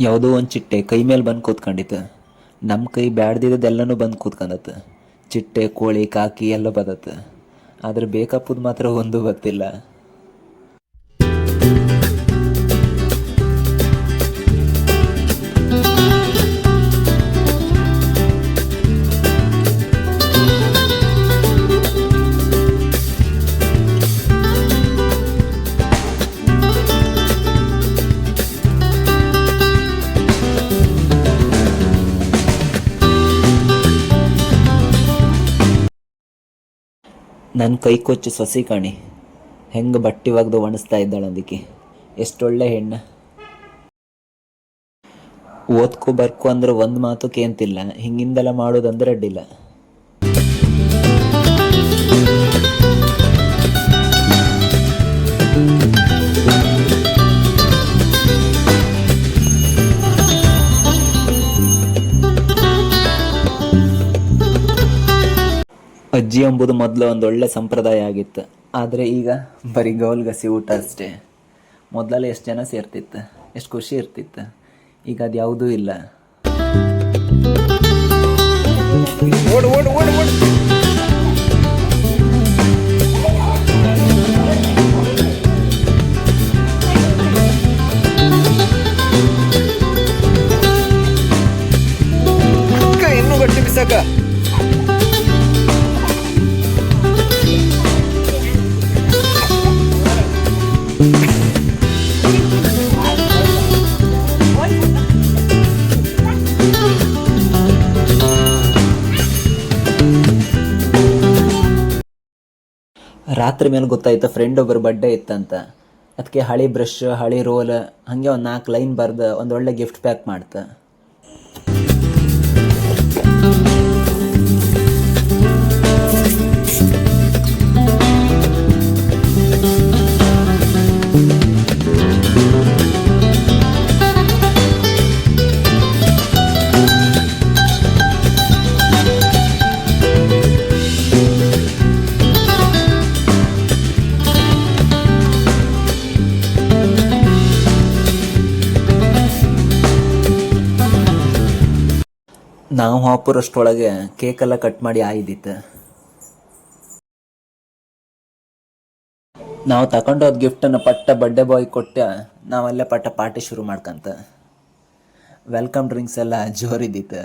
ಯಾವುದೋ ಒಂದು ಚಿಟ್ಟೆ ಕೈ ಮೇಲೆ ಬಂದು ಕೂತ್ಕೊಂಡಿತ್ತು. ನಮ್ಮ ಕೈ ಬ್ಯಾಡ್ದಿದ್ದೆಲ್ಲನೂ ಬಂದು ಕೂತ್ಕೊಂಡತ್ತು. ಚಿಟ್ಟೆ, ಕೋಳಿ, ಕಾಕಿ ಎಲ್ಲ ಬದತ್ತು. ಆದರೆ ಬೇಕಪ್ಪದು ಮಾತ್ರ ಒಂದು ಗೊತ್ತಿಲ್ಲ ನನ್ನ ಕೈ ಕೊಚ್ಚು ಸೊಸಿ ಕಾಣಿ. ಹೆಂಗೆ ಬಟ್ಟೆ ಒಗ್ದು ಒಣಸ್ತಾ ಇದ್ದಾಳೆ ಅದಕ್ಕೆ ಎಷ್ಟೊಳ್ಳೆ ಹೆಣ್ಣು. ಓದ್ಕೋ ಬರ್ಕೊ ಅಂದ್ರೆ ಒಂದು ಮಾತು ಕೇಂತಿಲ್ಲ. ಹಿಂಗಿಂದೆಲ್ಲ ಮಾಡೋದಂದ್ರೆ ಅಡ್ಡಿಲ್ಲ. ಅಜ್ಜಿ ಎಂಬುದು ಮೊದಲು ಒಂದು ಒಳ್ಳೆ ಸಂಪ್ರದಾಯ ಆಗಿತ್ತು. ಆದರೆ ಈಗ ಬರೀ ಗೌಲ್ಗಸಿ ಊಟ ಅಷ್ಟೇ. ಮೊದಲೆಲ್ಲ ಎಷ್ಟು ಜನ ಸೇರ್ತಿತ್ತು? ಎಷ್ಟು ಖುಷಿ ಇರ್ತಿತ್ತು? ಈಗ ಅದು ಯಾವುದೂ ಇಲ್ಲ. ಇನ್ನೂ ಗಟ್ಟಿ ಬಿಸಾಕ. ರಾತ್ರಿ ಮೇಲೆ ಗೊತ್ತಾಯ್ತು ಫ್ರೆಂಡ್ ಒಬ್ಬರು ಬರ್ಡೇ ಇತ್ತಂತ. ಅದಕ್ಕೆ ಹಳಿ ಬ್ರಷ್ ಹಳಿ ರೋಲ್ ಹಾಗೆ ಒಂದು ನಾಲ್ಕು ಲೈನ್ ಬರ್ದು ಒಂದು ಒಳ್ಳೆ ಗಿಫ್ಟ್ ಪ್ಯಾಕ್ ಮಾಡ್ತ. ನಾವು ಹಾಪುರಷ್ಟೊಳಗೆ ಕೇಕೆಲ್ಲ ಕಟ್ ಮಾಡಿ ಆಯ್ದಿತ್ತು ನಾವು ತಗೊಂಡೋದ್ ಗಿಫ್ಟನ್ನು ಪಟ್ಟ ಬರ್ಡೆ ಬಾಯ್ ಕೊಟ್ಟು ನಾವಲ್ಲೇ ಪಟ್ಟ ಪಾರ್ಟಿ ಶುರು ಮಾಡ್ಕಂತ. ವೆಲ್ಕಮ್ ಡ್ರಿಂಕ್ಸ್ ಎಲ್ಲ ಜೋರಿದ್ದಿತ್ತು